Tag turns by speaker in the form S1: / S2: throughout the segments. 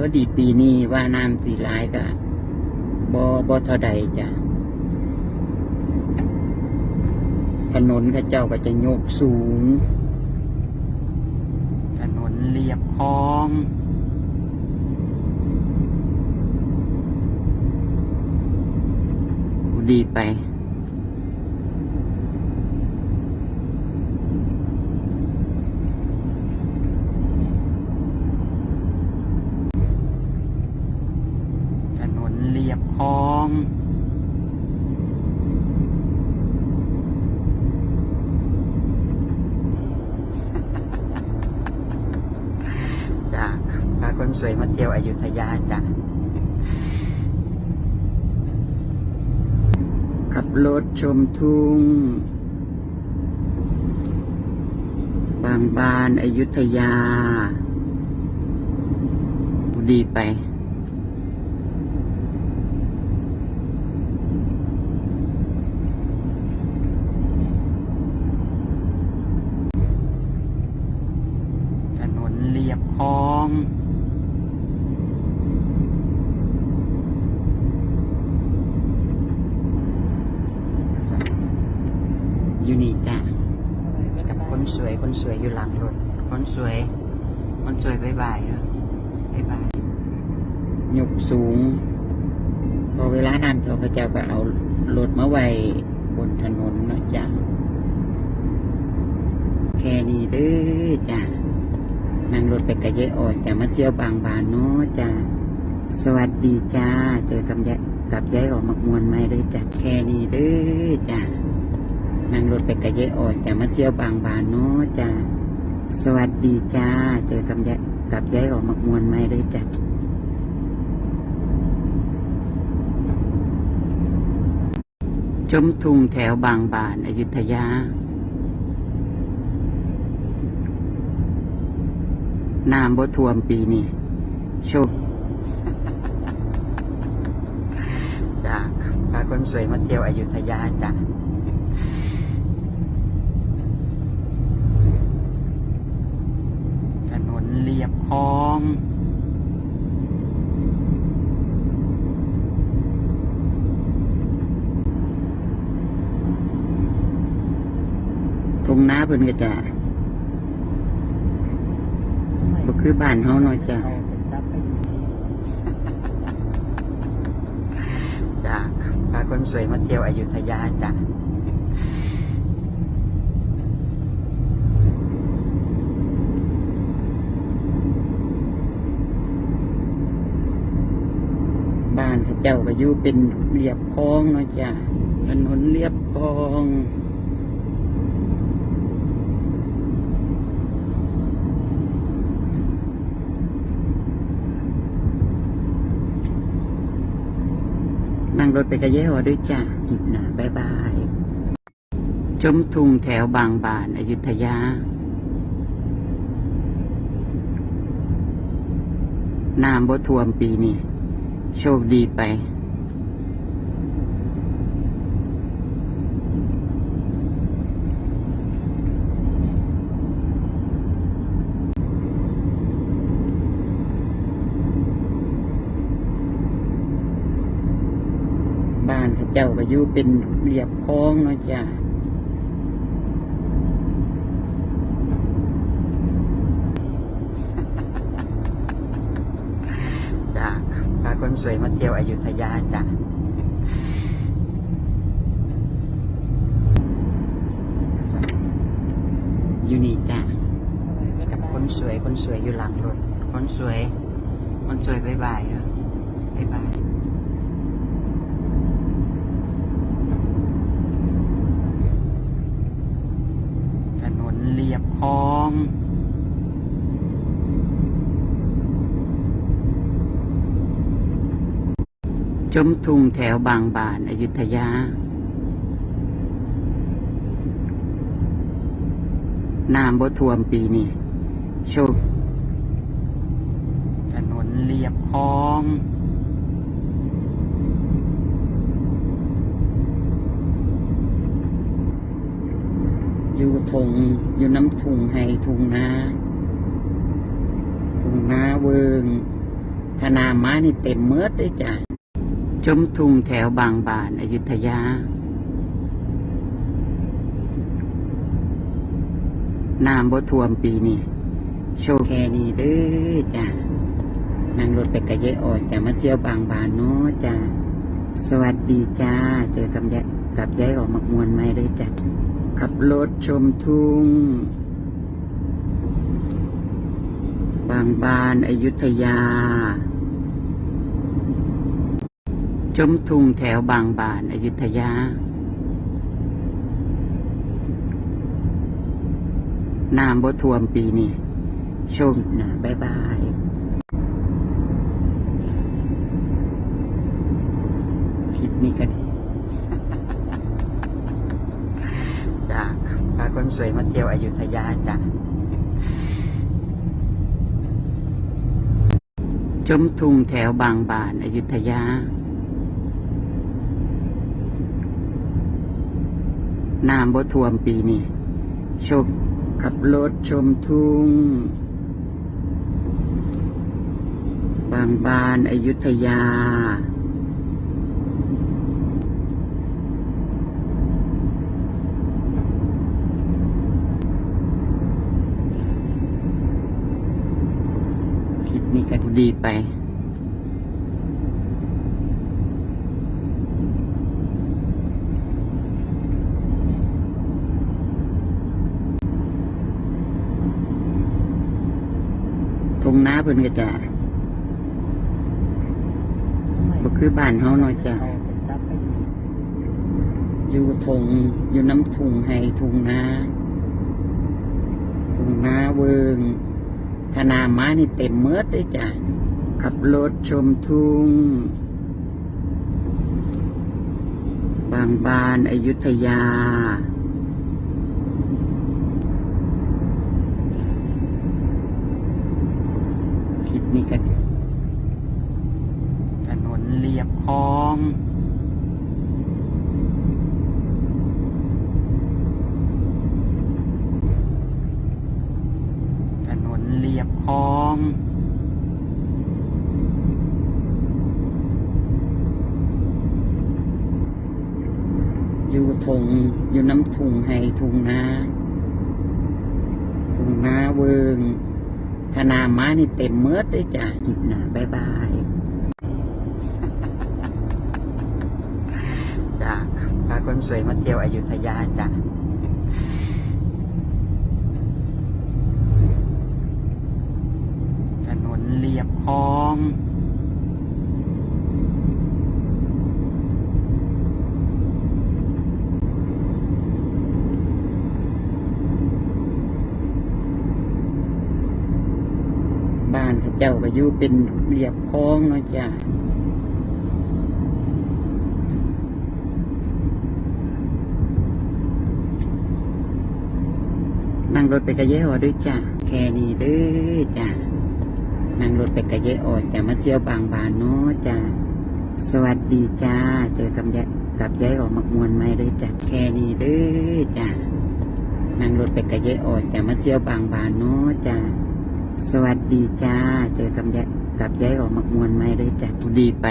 S1: พอดีปีนี้ว่าน้ำสีร้ายกะบอบอเท่าใดจ้ะถนนข้าเจ้าก็จะโยกสูง ถนนเรียบคลองดีไป ถนนเรียบคลอง จ้ะพา คนสวยมาเที่ยวอยุธยาจ้ะขับรถชมทุ่ง บางบานอายุธยา ดีไป ถนนเรียบคลอง อยู่นี่จ้ะกับคนสวยคนสวยอยู่หลังรถคนสวย คนสวยบายบายเนอะบายบายยกสูง พอเวลาน้ำท่วมพระเจ้าก็เอารถมาไว้บนถนนเนาะจ้ะแค่นี้เด้อจ้ะนั่งรถไปกับยายอ่อนจะมาเที่ยวบางบานเนาะจ้ะสวัสดีจ้า เจอกับยายกับยายออกมากมวนไหมเด้อจ้ะแค่นี้เด้อจ้ะ นั่งรถไปกับยายอ่อนจะมาเที่ยวบางบานเนาะจ้าสวัสดีจ้า เจอกับยายกับยายออกมากมวนไหมเลยจ้ะชมทุงแถวบางบานอยุธยา น้ำบ่ท่วมปีนี้โชคจ้าพาคนสวยมาเที่ยวอยุธยาจ้ะ ถ เรียบคลองทงน้าเพิ่นก็จะบ่คือบ้านเฮาเนาะจ้ะจ้ะพาคนสวยมาเที่ยวอยุธยาจ้ะ เจ้าก็อยู่เป็นเรียบคลองเนาะจ้ะถนนเรียบคลองนั่งรถไปกระเยหอด้วยจ้ะจิบนะบายบาย ชมทุ่งแถวบางบานอายุธยา น้ำบ่ท่วมปีนี้ โชคดีไป บ้านเขาเจ้าก็อยู่เป็นเรียบคลองเนาะจ้ะ จ้ะพาคน สวยมาเที่ยวอยุธยาจ้ะอยู่นี่จ้ะกับคนสวยคนสวยอยู่หลังรถคนสวย คนสวยบายบายเนะบายบายถนนเรียบคลอง ชมทุงแถวบางบานอายุธยา น้ำบ่ท่วมปีนี้โชคถนนเรียบคลองอยู่ทงอยู่น้ำทุงให้ทุงนาทุงนาเวิงธนามานี่เต็มเมิดด้วยจ้ะ ชมทุ่งแถวบางบานอายุธยา น้ำบ่ท่วมปีนี้โชว์แค่นี้เด้อจ้ะนั่งรถไปกระเยอะอ่อจะมาเที่ยวบางบานเนาะจ้ะสวัสดีจ้า เจอกับยายกับยายออกมักมวนไหมเลยจ้ะขับรถชมทุ่ง บางบานอายุธยา ชมทุงแถวบางบานอายุธยา น้ำบ่ท่วมปีนี้ชคนะบายบายคลิปนี้กันจ้าพาคนสวยมาเที่ยวอยุธยาจ้ะชมทุงแถวบางบานอายุธยา น้ำบ่ท่วมปีนี้ชมขับรถชมทุ่ง บางบานอายุธยา คลิปนี้ก็ดีไป ทง น้าเพิ่นก็จะบ่คือบ้านเฮาเนาะจ้ะอยู่ทงอยู่น้ำทุงให้ทุงนาทุงนาเวิงธนามานี่เต็มเมิดเลยจ้ะขับรถชมทุ่ง บางบานอายุธยา คลิป นี้ก็ถนนเรียบคลองถนนเรียบคลองอยู่ทงอยู่น้ำทุงให้ทุงนาทุงนาเวิง ธนามานี่เต็มเมิดเลยจ้ะจิบนะบายบายจ้ะพาคนสวยมาเที่ยวอยุธยาจ้ะถนนเรียบคลอง บ้าน เจ้าก็อยู่เป็นเรียบคลองเนาะจ้ะนั่งรถไปกระเยอะด้วยจ้ะแค่นี้เด้อจ้ะนั่งรถไปกระเยอะจะมาเที่ยวบางบานเนาะจ้ะสวัสดีจ้า เจอกับยายกับยายออกมักมวนไหมเลยจ้ะแค่นี้เด้อจ้ะนั่งรถไปกระเยอะจะมาเที่ยวบางบานเนาะจ้ะ สวัสดีจ้า เจอกับยายกับยายออกมักมวนไหมเลยจ้ะดีไป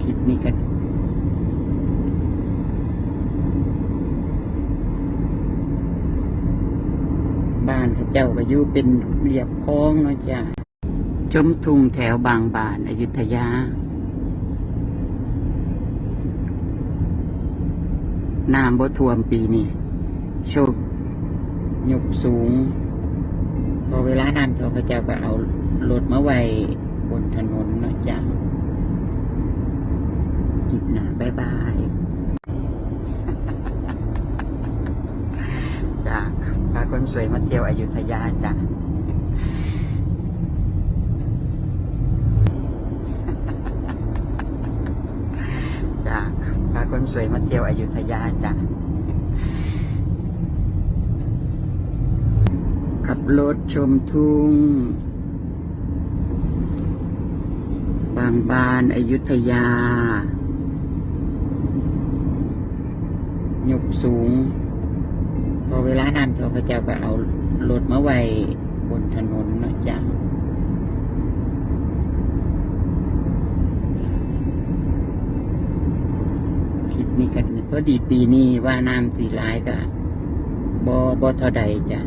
S1: คลิปนี้ก็บ้านเขาเจ้าก็อยู่เป็นเรียบคลองเนาะจ้ะ ชมทุ่งแถวบางบานอายุธยา น้ำบ่ท่วมปีนี้โชคยกสูง พอเวลาน้ำท่วมพระเจ้าก็เอารถมาไว้บนถนนนะจ้ะจิตหนะบายบายจ้ะพาคนสวยมาเที่ยวอยุธยาจ้ะ จ้าพาคนสวยมาเที่ยวอยุธยาจ้ะขับรถชมทุ่ง บางบานอยุธยา ยกสูง พอเวลาน้ำท่วมพระเจ้าก็เอารถมาไว้บนถนนนะจ้ะคลิป นี่กันพอดีปีนี้ว่าน้ำสีร้ายก็บ่บ่เท่าใดจ้ะ